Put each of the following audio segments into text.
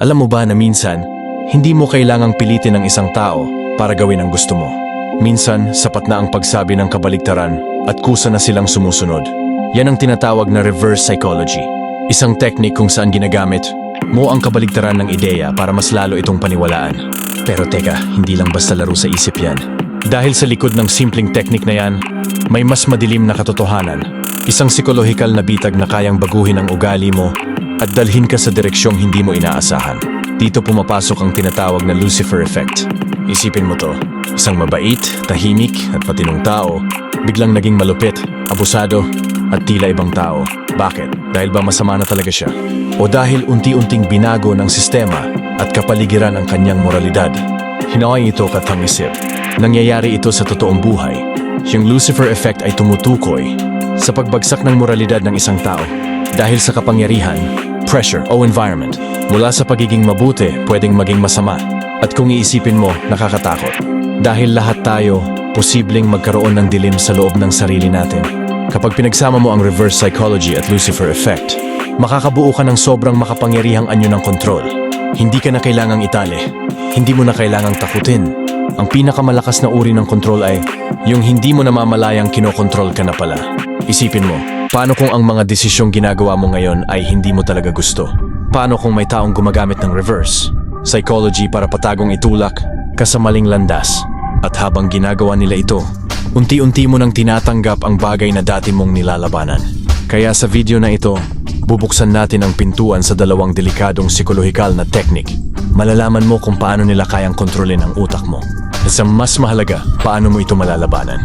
Alam mo ba na minsan, hindi mo kailangang pilitin ang isang tao para gawin ang gusto mo. Minsan, sapat na ang pagsabi ng kabaligtaran at kusa na silang sumusunod. Yan ang tinatawag na reverse psychology. Isang technique kung saan ginagamit mo ang kabaligtaran ng ideya para mas lalo itong paniwalaan. Pero teka, hindi lang basta laro sa isip yan. Dahil sa likod ng simpleng technique na yan, may mas madilim na katotohanan. Isang psikolohikal na bitag na kayang baguhin ang ugali mo at dalhin ka sa direksyong hindi mo inaasahan. Dito pumapasok ang tinatawag na Lucifer Effect. Isipin mo to, isang mabait, tahimik at patinong tao, biglang naging malupit, abusado, at tila ibang tao. Bakit? Dahil ba masama na talaga siya? O dahil unti-unting binago ng sistema at kapaligiran ang kanyang moralidad? Hinaway ito katang-isip. Nangyayari ito sa totoong buhay. Yung Lucifer Effect ay tumutukoy sa pagbagsak ng moralidad ng isang tao dahil sa kapangyarihan, pressure o environment. Mula sa pagiging mabuti, pwedeng maging masama. At kung iisipin mo, nakakatakot. Dahil lahat tayo, posibleng magkaroon ng dilim sa loob ng sarili natin. Kapag pinagsama mo ang reverse psychology at Lucifer effect, makakabuo ka ng sobrang makapangyarihang anyo ng kontrol. Hindi ka na kailangang itali. Hindi mo na kailangang takutin. Ang pinakamalakas na uri ng kontrol ay yung hindi mo namamalayang kinokontrol ka na pala. Isipin mo, paano kung ang mga desisyong ginagawa mo ngayon ay hindi mo talaga gusto? Paano kung may taong gumagamit ng reverse? Psychology para patagong itulak ka sa maling landas. At habang ginagawa nila ito, unti-unti mo nang tinatanggap ang bagay na dati mong nilalabanan. Kaya sa video na ito, bubuksan natin ang pintuan sa dalawang delikadong psikolohikal na teknik. Malalaman mo kung paano nila kayang kontrolin ang utak mo. At sa mas mahalaga, paano mo ito malalabanan.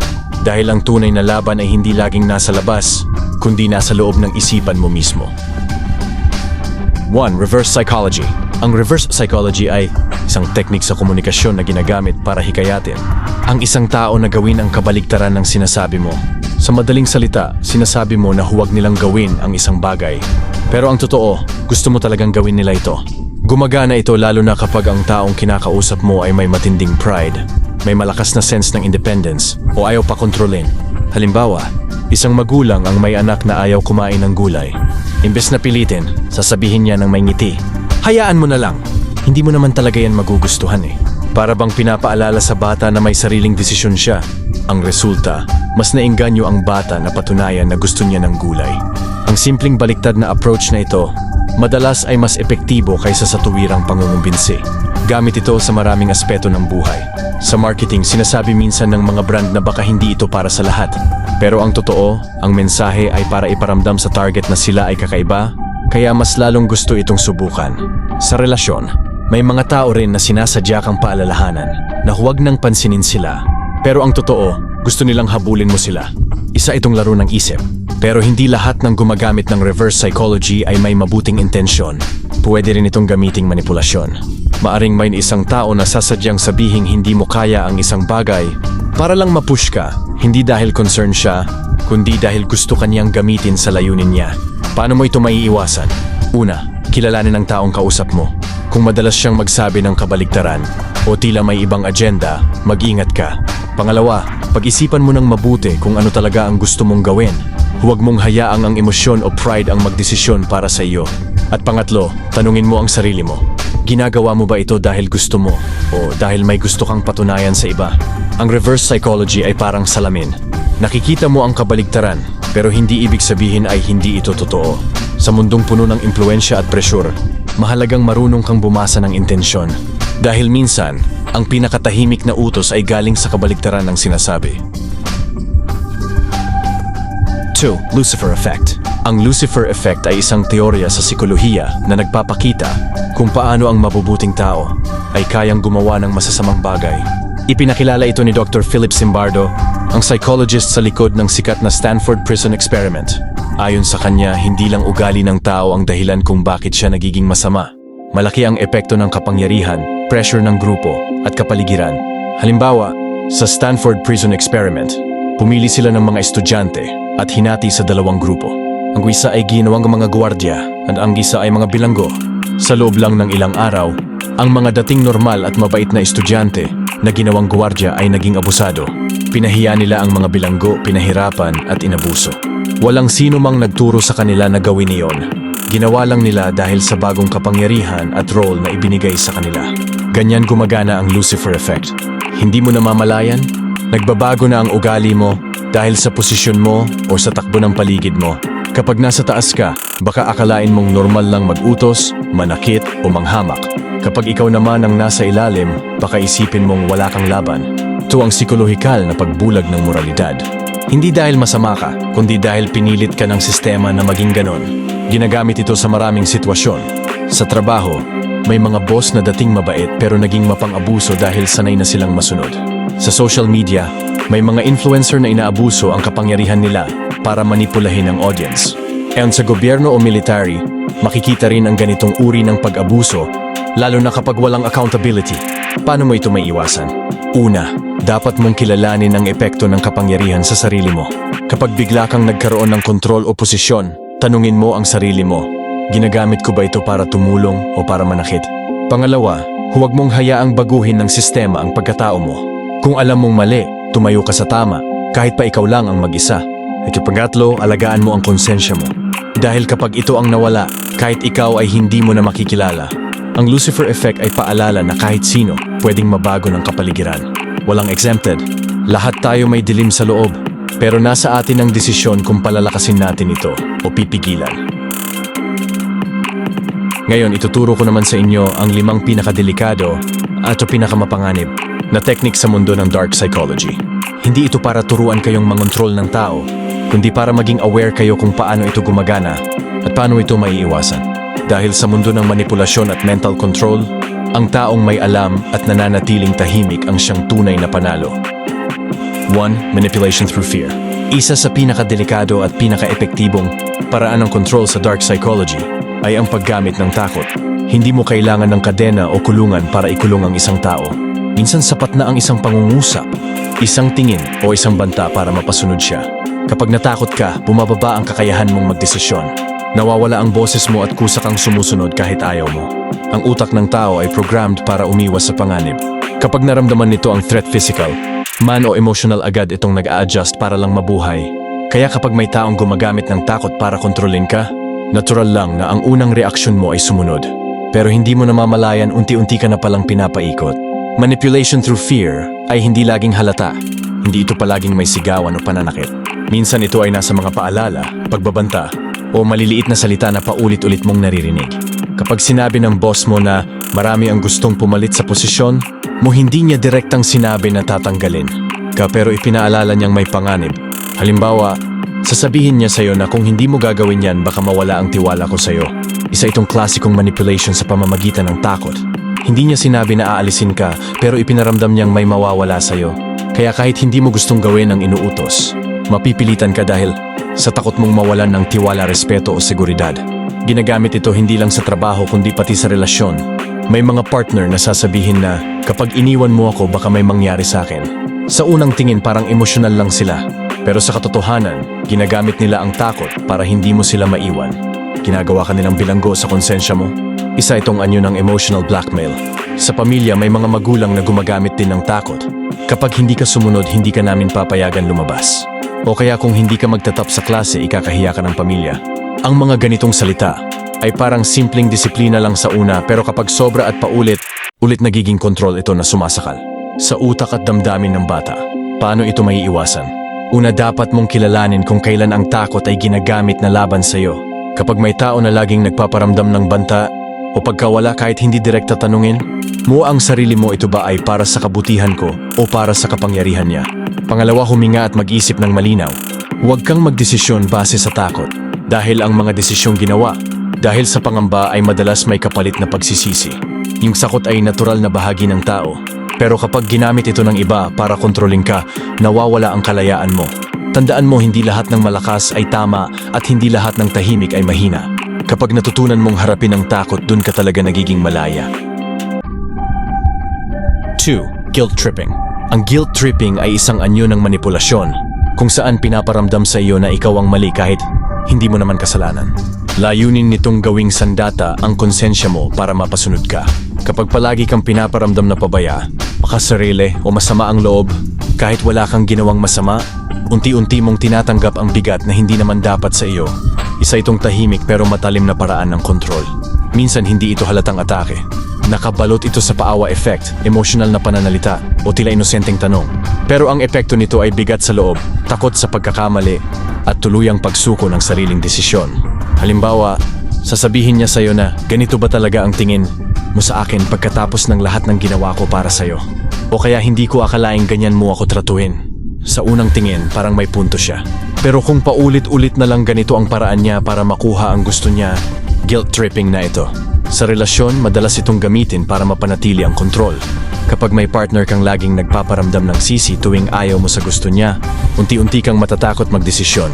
Dahil ang tunay na laban ay hindi laging nasa labas, kundi nasa loob ng isipan mo mismo. 1. Reverse Psychology Ang reverse psychology ay isang teknik sa komunikasyon na ginagamit para hikayatin ang isang tao na gawin ang kabaligtaran ng sinasabi mo. Sa madaling salita, sinasabi mo na huwag nilang gawin ang isang bagay. Pero ang totoo, gusto mo talagang gawin nila ito. Gumagana ito lalo na kapag ang taong kinakausap mo ay may matinding pride, may malakas na sense ng independence o ayaw pa kontrolin. Halimbawa, isang magulang ang may anak na ayaw kumain ng gulay. Imbes na pilitin, sasabihin niya ng may ngiti. Hayaan mo na lang, hindi mo naman talaga yan magugustuhan eh. Para bang pinapaalala sa bata na may sariling desisyon siya. Ang resulta, mas nainganyo ang bata na patunayan na gusto niya ng gulay. Ang simpleng baliktad na approach na ito, madalas ay mas epektibo kaysa sa tuwirang pangungumbinsi. Gamit ito sa maraming aspeto ng buhay. Sa marketing, sinasabi minsan ng mga brand na baka hindi ito para sa lahat. Pero ang totoo, ang mensahe ay para iparamdam sa target na sila ay kakaiba, kaya mas lalong gusto itong subukan. Sa relasyon, may mga tao rin na sinasadya kang paalalahanan na huwag nang pansinin sila. Pero ang totoo, gusto nilang habulin mo sila. Isa itong laro ng isip. Pero hindi lahat ng gumagamit ng reverse psychology ay may mabuting intensyon. Pwede rin itong gamiting manipulasyon. Maaring may isang tao na sasadyang sabihing hindi mo kaya ang isang bagay para lang mapush ka, hindi dahil concern siya, kundi dahil gusto kanyang gamitin sa layunin niya. Paano mo ito maiiwasan? Una, kilalanin ang taong kausap mo. Kung madalas siyang magsabi ng kabaligtaran o tila may ibang agenda, mag-ingat ka. Pangalawa, pag-isipan mo ng mabuti kung ano talaga ang gusto mong gawin. Huwag mong hayaang ang emosyon o pride ang magdesisyon para sa iyo. At pangatlo, tanungin mo ang sarili mo. Ginagawa mo ba ito dahil gusto mo o dahil may gusto kang patunayan sa iba? Ang reverse psychology ay parang salamin. Nakikita mo ang kabaligtaran pero hindi ibig sabihin ay hindi ito totoo. Sa mundong puno ng impluensya at presyur, mahalagang marunong kang bumasa ng intensyon. Dahil minsan, ang pinakatahimik na utos ay galing sa kabaligtaran ng sinasabi. 2. Lucifer Effect Ang Lucifer Effect ay isang teorya sa psikolohiya na nagpapakita kung paano ang mabubuting tao ay kayang gumawa ng masasamang bagay. Ipinakilala ito ni Dr. Philip Zimbardo, ang psychologist sa likod ng sikat na Stanford Prison Experiment. Ayon sa kanya, hindi lang ugali ng tao ang dahilan kung bakit siya nagiging masama. Malaki ang epekto ng kapangyarihan, pressure ng grupo, at kapaligiran. Halimbawa, sa Stanford Prison Experiment, pumili sila ng mga estudyante at hinati sa dalawang grupo. Ang isa ay ginawang mga gwardiya at ang isa ay mga bilanggo. Sa loob lang ng ilang araw, ang mga dating normal at mabait na estudyante na ginawang gwardiya ay naging abusado. Pinahiya nila ang mga bilanggo, pinahirapan at inabuso. Walang sino mang nagturo sa kanila na gawin iyon. Ginawa lang nila dahil sa bagong kapangyarihan at role na ibinigay sa kanila. Ganyan gumagana ang Lucifer effect. Hindi mo namamalayan? Nagbabago na ang ugali mo dahil sa posisyon mo o sa takbo ng paligid mo. Kapag nasa taas ka, baka akalain mong normal lang mag-utos, manakit o manghamak. Kapag ikaw naman ang nasa ilalim, baka isipin mong wala kang laban. Ito ang psikolohikal na pagbulag ng moralidad. Hindi dahil masama ka, kundi dahil pinilit ka ng sistema na maging ganon. Ginagamit ito sa maraming sitwasyon. Sa trabaho, may mga boss na dating mabait pero naging mapang-abuso dahil sanay na silang masunod. Sa social media, may mga influencer na inaabuso ang kapangyarihan nila para manipulahin ang audience. And sa gobyerno o military, makikita rin ang ganitong uri ng pag-abuso, lalo na kapag walang accountability. Paano mo ito may iwasan? Una, dapat mong kilalanin ang epekto ng kapangyarihan sa sarili mo. Kapag bigla kang nagkaroon ng kontrol o posisyon, tanungin mo ang sarili mo. Ginagamit ko ba ito para tumulong o para manakit? Pangalawa, huwag mong hayaang baguhin ng sistema ang pagkatao mo. Kung alam mong mali, tumayo ka sa tama, kahit pa ikaw lang ang mag-isa. At ipangatlo, alagaan mo ang konsensya mo. Dahil kapag ito ang nawala, kahit ikaw ay hindi mo na makikilala. Ang Lucifer effect ay paalala na kahit sino pwedeng mabago ng kapaligiran. Walang exempted. Lahat tayo may dilim sa loob. Pero nasa atin ang desisyon kung palalakasin natin ito o pipigilan. Ngayon, ituturo ko naman sa inyo ang limang pinakadelikado at pinakamapanganib na teknik sa mundo ng dark psychology. Hindi ito para turuan kayong mangontrol ng tao, kundi para maging aware kayo kung paano ito gumagana at paano ito maiiwasan. Dahil sa mundo ng manipulasyon at mental control, ang taong may alam at nananatiling tahimik ang siyang tunay na panalo. 1. Manipulation through fear. Isa sa pinakadelikado at pinakaepektibong paraan ng control sa dark psychology ay ang paggamit ng takot. Hindi mo kailangan ng kadena o kulungan para ikulong ang isang tao. Minsan sapat na ang isang pangungusap, isang tingin o isang banta para mapasunod siya. Kapag natakot ka, bumababa ang kakayahan mong magdesisyon. Nawawala ang boses mo at kusa kang sumusunod kahit ayaw mo. Ang utak ng tao ay programmed para umiwas sa panganib. Kapag naramdaman nito ang threat physical, man o emotional agad itong nag-a-adjust para lang mabuhay. Kaya kapag may taong gumagamit ng takot para kontrolin ka, natural lang na ang unang reaksyon mo ay sumunod. Pero hindi mo namamalayan unti-unti ka na palang pinapaikot. Manipulation through fear ay hindi laging halata. Hindi ito palaging may sigawan o pananakit. Minsan ito ay nasa mga paalala, pagbabanta, o maliliit na salita na paulit-ulit mong naririnig. Kapag sinabi ng boss mo na marami ang gustong pumalit sa posisyon, mo hindi niya direktang sinabi na tatanggalin. Ka pero ipinaalala niyang may panganib. Halimbawa, sasabihin niya sa'yo na kung hindi mo gagawin yan baka mawala ang tiwala ko sa'yo. Isa itong klasikong manipulation sa pamamagitan ng takot. Hindi niya sinabi na aalisin ka pero ipinaramdam niyang may mawawala sa'yo. Kaya kahit hindi mo gustong gawin ang inuutos, mapipilitan ka dahil sa takot mong mawalan ng tiwala, respeto o seguridad. Ginagamit ito hindi lang sa trabaho kundi pati sa relasyon. May mga partner na sasabihin na kapag iniwan mo ako baka may mangyari sa akin. Sa unang tingin parang emosyonal lang sila. Pero sa katotohanan, ginagamit nila ang takot para hindi mo sila maiwan. Ginagawa ka nilang bilanggo sa konsensya mo. Isa itong anyo ng emotional blackmail. Sa pamilya may mga magulang na gumagamit din ng takot. Kapag hindi ka sumunod, hindi ka namin papayagan lumabas. O kaya kung hindi ka magtatap sa klase, ikakahiya ka ng pamilya. Ang mga ganitong salita ay parang simpleng disiplina lang sa una pero kapag sobra at paulit, ulit nagiging kontrol ito na sumasakal. Sa utak at damdamin ng bata, paano ito may iwasan? Una dapat mong kilalanin kung kailan ang takot ay ginagamit na laban sa iyo. Kapag may tao na laging nagpaparamdam ng banta o pagkawala kahit hindi direkta tanungin, mo ang sarili mo ito ba ay para sa kabutihan ko o para sa kapangyarihan niya. Pangalawa, huminga at mag-isip ng malinaw. Huwag kang magdesisyon base sa takot dahil ang mga desisyong ginawa dahil sa pangamba ay madalas may kapalit na pagsisisi. Yung sakot ay natural na bahagi ng tao. Pero kapag ginamit ito ng iba para kontrolin ka, nawawala ang kalayaan mo. Tandaan mo hindi lahat ng malakas ay tama at hindi lahat ng tahimik ay mahina. Kapag natutunan mong harapin ang takot, dun ka talaga nagiging malaya. 2. Guilt tripping. Ang guilt tripping ay isang anyo ng manipulasyon kung saan pinaparamdam sa iyo na ikaw ang mali kahit hindi mo naman kasalanan. Layunin nitong gawing sandata ang konsensya mo para mapasunod ka. Kapag palagi kang pinaparamdam na pabaya, makasarili o masama ang loob, kahit wala kang ginawang masama, unti-unti mong tinatanggap ang bigat na hindi naman dapat sa iyo. Isa itong tahimik pero matalim na paraan ng kontrol. Minsan hindi ito halatang atake. Nakabalot ito sa paawa effect, emotional na pananalita, o tila inosenteng tanong. Pero ang epekto nito ay bigat sa loob, takot sa pagkakamali, at tuluyang pagsuko ng sariling desisyon. Halimbawa, sasabihin niya sa'yo na ganito ba talaga ang tingin mo sa akin pagkatapos ng lahat ng ginawa ko para sa'yo? O kaya hindi ko akalaing ganyan mo ako tratuhin? Sa unang tingin, parang may punto siya. Pero kung paulit-ulit na lang ganito ang paraan niya para makuha ang gusto niya, guilt tripping na ito. Sa relasyon, madalas itong gamitin para mapanatili ang kontrol. Kapag may partner kang laging nagpaparamdam ng sisi tuwing ayaw mo sa gusto niya, unti-unti kang matatakot magdesisyon.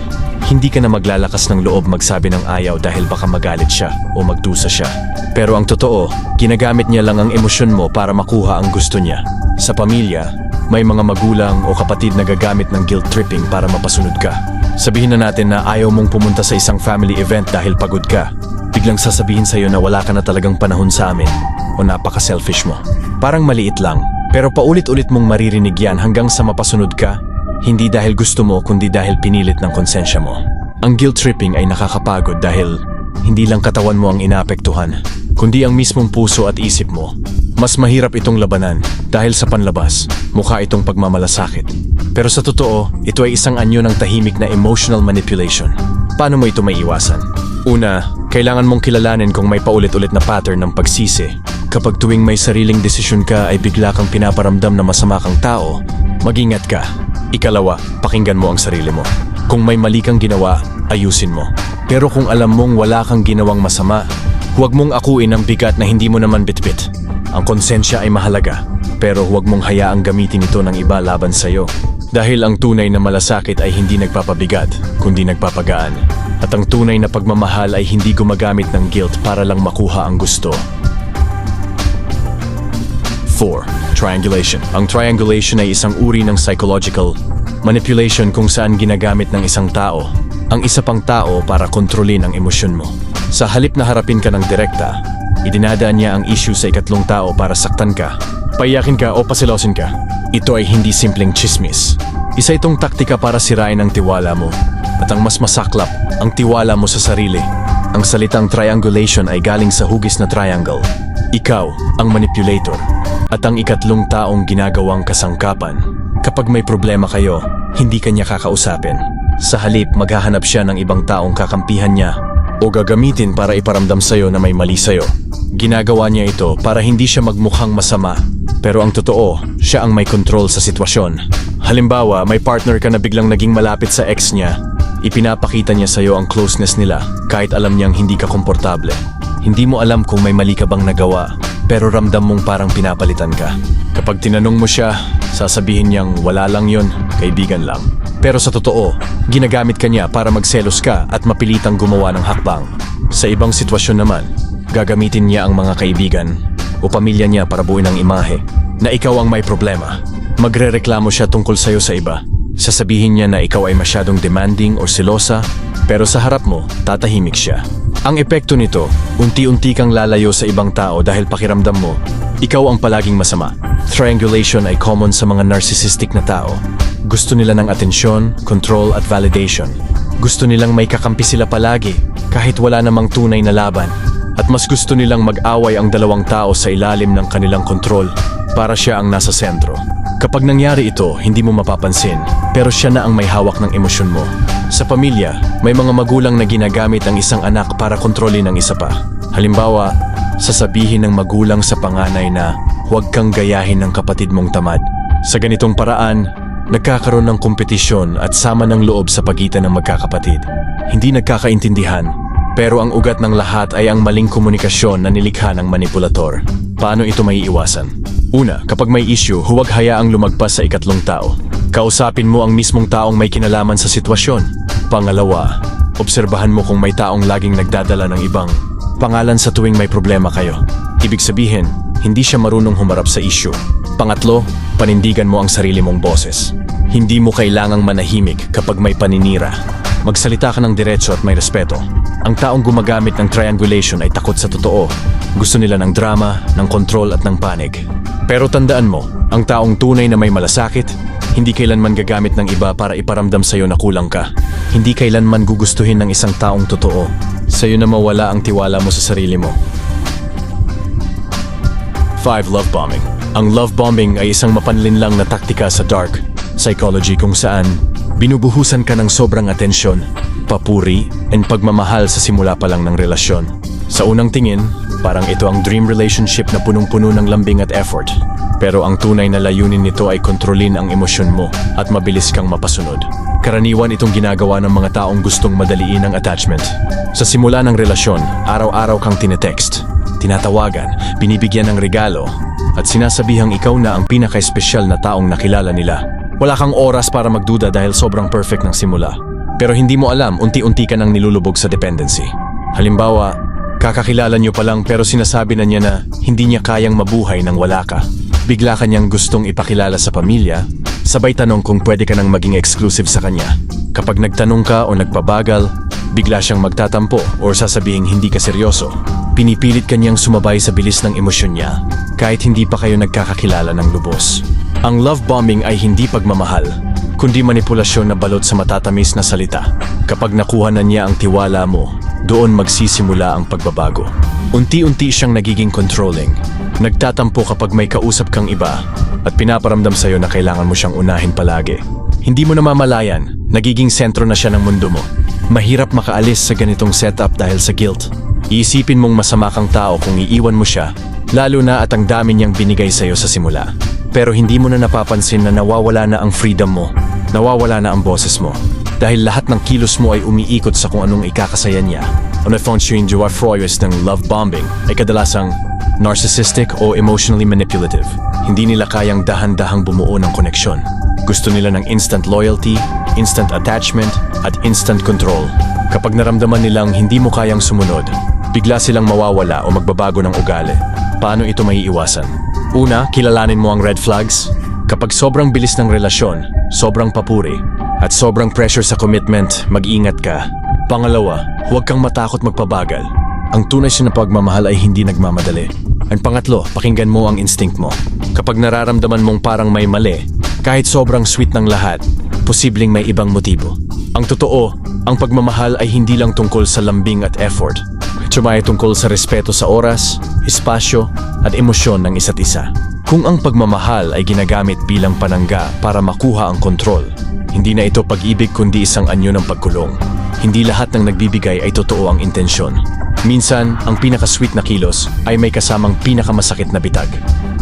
Hindi ka na maglalakas ng loob magsabi ng ayaw dahil baka magalit siya o magdusa siya. Pero ang totoo, ginagamit niya lang ang emosyon mo para makuha ang gusto niya. Sa pamilya, may mga magulang o kapatid na gagamit ng guilt tripping para mapasunod ka. Sabihin na natin na ayaw mong pumunta sa isang family event dahil pagod ka. Biglang sasabihin sa'yo na wala ka na talagang panahon sa amin o napaka-selfish mo. Parang maliit lang, pero paulit-ulit mong maririnig yan hanggang sa mapasunod ka, hindi dahil gusto mo kundi dahil pinilit ng konsensya mo. Ang guilt tripping ay nakakapagod dahil hindi lang katawan mo ang inapektuhan, kundi ang mismong puso at isip mo. Mas mahirap itong labanan dahil sa panlabas, mukha itong pagmamalasakit. Pero sa totoo, ito ay isang anyo ng tahimik na emotional manipulation. Paano mo ito may iwasan? Una, kailangan mong kilalanin kung may paulit-ulit na pattern ng pagsisi. Kapag tuwing may sariling desisyon ka ay bigla kang pinaparamdam na masama kang tao, mag-ingat ka. Ikalawa, pakinggan mo ang sarili mo. Kung may mali kang ginawa, ayusin mo. Pero kung alam mong wala kang ginawang masama, huwag mong akuin ang bigat na hindi mo naman bitbit. Ang konsensya ay mahalaga, pero huwag mong hayaang gamitin ito ng iba laban sa'yo. Dahil ang tunay na malasakit ay hindi nagpapabigat, kundi nagpapagaan. At ang tunay na pagmamahal ay hindi gumagamit ng guilt para lang makuha ang gusto. 4. Triangulation. Ang triangulation ay isang uri ng psychological manipulation kung saan ginagamit ng isang tao ang isa pang tao para kontrolin ang emosyon mo. Sa halip na harapin ka ng direkta, idinadaan niya ang issue sa ikatlong tao para saktan ka, paiyakin ka o pasilosin ka. Ito ay hindi simpleng chismis. Isa itong taktika para sirain ang tiwala mo. At ang mas masaklap, ang tiwala mo sa sarili. Ang salitang triangulation ay galing sa hugis na triangle. Ikaw, ang manipulator. At ang ikatlong taong ginagawang kasangkapan. Kapag may problema kayo, hindi kanya kakausapin. Sa halip, maghahanap siya ng ibang taong kakampihan niya o gagamitin para iparamdam sa'yo na may mali sa'yo. Ginagawa niya ito para hindi siya magmukhang masama. Pero ang totoo, siya ang may control sa sitwasyon. Halimbawa, may partner ka na biglang naging malapit sa ex niya. Ipinapakita niya sa'yo ang closeness nila kahit alam niyang hindi ka komportable. Hindi mo alam kung may mali ka bang nagawa, pero ramdam mong parang pinapalitan ka. Kapag tinanong mo siya, sasabihin niyang wala lang yon, kaibigan lang. Pero sa totoo, ginagamit ka niya para magselos ka at mapilitang gumawa ng hakbang. Sa ibang sitwasyon naman, gagamitin niya ang mga kaibigan o pamilya niya para buuin ang imahe na ikaw ang may problema. Magrereklamo siya tungkol sa'yo sa iba. Sasabihin niya na ikaw ay masyadong demanding o silosa, pero sa harap mo, tatahimik siya. Ang epekto nito, unti-unti kang lalayo sa ibang tao dahil pakiramdam mo, ikaw ang palaging masama. Triangulation ay common sa mga narcissistic na tao. Gusto nila ng atensyon, control at validation. Gusto nilang may kakampi sila palagi, kahit wala namang tunay na laban. At mas gusto nilang mag-away ang dalawang tao sa ilalim ng kanilang kontrol para siya ang nasa sentro. Kapag nangyari ito, hindi mo mapapansin, pero siya na ang may hawak ng emosyon mo. Sa pamilya, may mga magulang na ginagamit ang isang anak para kontrolin ang isa pa. Halimbawa, sasabihin ng magulang sa panganay na huwag kang gayahin ng kapatid mong tamad. Sa ganitong paraan, nagkakaroon ng kompetisyon at sama ng loob sa pagitan ng magkakapatid. Hindi nagkakaintindihan, pero ang ugat ng lahat ay ang maling komunikasyon na nilikha ng manipulator. Paano ito may iwasan? Una, kapag may issue, huwag hayaang lumagpas sa ikatlong tao. Kausapin mo ang mismong taong may kinalaman sa sitwasyon. Pangalawa, obserbahan mo kung may taong laging nagdadala ng ibang pangalan sa tuwing may problema kayo. Ibig sabihin, hindi siya marunong humarap sa issue. Pangatlo, panindigan mo ang sarili mong boses. Hindi mo kailangang manahimik kapag may paninira. Magsalita ka ng diretso at may respeto. Ang taong gumagamit ng triangulation ay takot sa totoo. Gusto nila ng drama, ng kontrol at ng panig. Pero tandaan mo, ang taong tunay na may malasakit, Hindi kailanman gagamit ng iba para iparamdam sa'yo na kulang ka. Hindi kailanman gugustuhin ng isang taong totoo. Sa'yo na mawala ang tiwala mo sa sarili mo. 5. Love bombing. Ang love bombing ay isang mapanlinlang na taktika sa dark psychology kung saan binubuhusan ka ng sobrang atensyon, papuri, and pagmamahal sa simula pa lang ng relasyon. Sa unang tingin, parang ito ang dream relationship na punong-puno ng lambing at effort. Pero ang tunay na layunin nito ay kontrolin ang emosyon mo at mabilis kang mapasunod. Karaniwan itong ginagawa ng mga taong gustong madaliin ang attachment. Sa simula ng relasyon, araw-araw kang tinetext, tinatawagan, binibigyan ng regalo, at sinasabihang ikaw na ang pinaka-espesyal na taong nakilala nila. Wala kang oras para magduda dahil sobrang perfect ng simula. Pero hindi mo alam, unti-unti ka nang nilulubog sa dependency. Halimbawa, kakakilala niyo pa lang pero sinasabi na niya na hindi niya kayang mabuhay nang wala ka. Bigla ka niyang gustong ipakilala sa pamilya, sabay tanong kung pwede ka nang maging exclusive sa kanya. Kapag nagtanong ka o nagpabagal, bigla siyang magtatampo o sasabihing hindi ka seryoso. Pinipilit ka niyang sumabay sa bilis ng emosyon niya, kahit hindi pa kayo nagkakakilala ng lubos. Ang love bombing ay hindi pagmamahal, kundi manipulasyon na balot sa matatamis na salita. Kapag nakuha na niya ang tiwala mo, doon magsisimula ang pagbabago. Unti-unti siyang nagiging controlling. Nagtatampo kapag may kausap kang iba at pinaparamdam sa'yo na kailangan mo siyang unahin palagi. Hindi mo namamalayan, nagiging sentro na siya ng mundo mo. Mahirap makaalis sa ganitong setup dahil sa guilt. Iisipin mong masama kang tao kung iiwan mo siya, lalo na at ang dami niyang binigay sa'yo sa simula. Pero hindi mo na napapansin na nawawala na ang freedom mo, nawawala na ang boses mo. Dahil lahat ng kilos mo ay umiikot sa kung anong ikakasaya niya. Ang nafonsyong Joa Froyos ng love bombing ay kadalasang narcissistic o emotionally manipulative. Hindi nila kayang dahan-dahang bumuo ng koneksyon. Gusto nila ng instant loyalty, instant attachment, at instant control. Kapag naramdaman nilang hindi mo kayang sumunod, bigla silang mawawala o magbabago ng ugali. Paano ito maiiwasan? Una, kilalanin mo ang red flags. Kapag sobrang bilis ng relasyon, sobrang papuri, at sobrang pressure sa commitment, mag-ingat ka. Pangalawa, huwag kang matakot magpabagal. Ang tunay na pagmamahal ay hindi nagmamadali. Ang pangatlo, pakinggan mo ang instinct mo. Kapag nararamdaman mong parang may mali, kahit sobrang sweet ng lahat, posibleng may ibang motibo. Ang totoo, ang pagmamahal ay hindi lang tungkol sa lambing at effort. Tsumay tungkol sa respeto sa oras, espasyo, at emosyon ng isa't isa. Kung ang pagmamahal ay ginagamit bilang panangga para makuha ang kontrol, hindi na ito pag-ibig kundi isang anyo ng pagkulong. Hindi lahat ng nagbibigay ay totoo ang intensyon. Minsan, ang pinaka-sweet na kilos ay may kasamang pinakamasakit na bitag.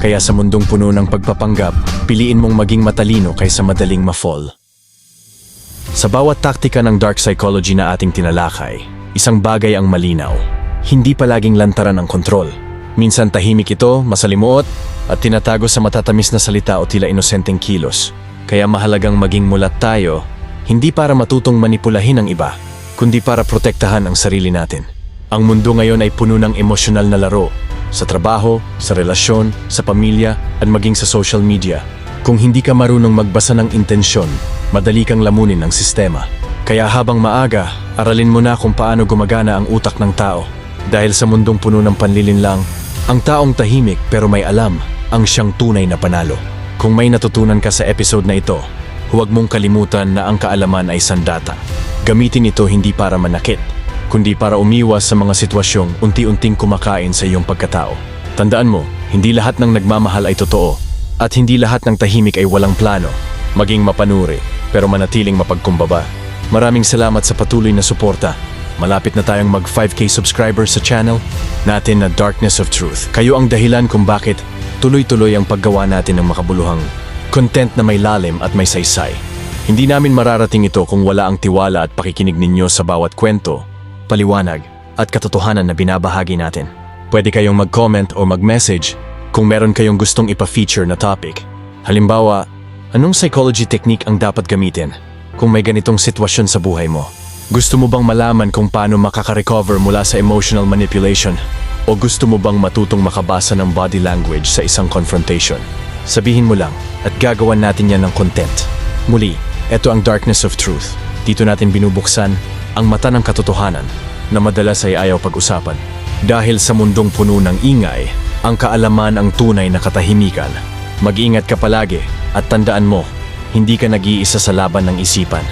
Kaya sa mundong puno ng pagpapanggap, piliin mong maging matalino kaysa madaling ma-fall. Sa bawat taktika ng dark psychology na ating tinalakay, isang bagay ang malinaw. Hindi palaging lantaran ang kontrol. Minsan tahimik ito, masalimuot, at tinatago sa matatamis na salita o tila inosenteng kilos. Kaya mahalagang maging mulat tayo, hindi para matutong manipulahin ang iba, kundi para protektahan ang sarili natin. Ang mundo ngayon ay puno ng emosyonal na laro, sa trabaho, sa relasyon, sa pamilya, at maging sa social media. Kung hindi ka marunong magbasa ng intensyon, madali kang lamunin ng sistema. Kaya habang maaga, aralin mo na kung paano gumagana ang utak ng tao. Dahil sa mundong puno ng panlilinlang, ang taong tahimik pero may alam ang siyang tunay na panalo. Kung may natutunan ka sa episode na ito, huwag mong kalimutan na ang kaalaman ay sandata. Gamitin ito hindi para manakit, kundi para umiwas sa mga sitwasyong unti-unting kumakain sa iyong pagkatao. Tandaan mo, hindi lahat ng nagmamahal ay totoo, at hindi lahat ng tahimik ay walang plano. Maging mapanuri, pero manatiling mapagkumbaba. Maraming salamat sa patuloy na suporta. Malapit na tayong mag 5k subscribers sa channel natin na Darkness of Truth. Kayo ang dahilan kung bakit tuloy-tuloy ang paggawa natin ng makabuluhang content na may lalim at may saysay. Hindi namin mararating ito kung wala ang tiwala at pakikinig ninyo sa bawat kwento, paliwanag at katotohanan na binabahagi natin. Pwede kayong mag-comment o mag-message kung meron kayong gustong ipa-feature na topic. Halimbawa, anong psychology technique ang dapat gamitin kung may ganitong sitwasyon sa buhay mo? Gusto mo bang malaman kung paano makaka-recover mula sa emotional manipulation? O gusto mo bang matutong makabasa ng body language sa isang confrontation? Sabihin mo lang at gagawan natin yan ng content. Muli, ito ang Darkness of Truth. Dito natin binubuksan ang mata ng katotohanan na madalas ay ayaw pag-usapan. Dahil sa mundong puno ng ingay, ang kaalaman ang tunay na katahimikan. Mag-ingat ka palagi at tandaan mo, hindi ka nag-iisa sa laban ng isipan.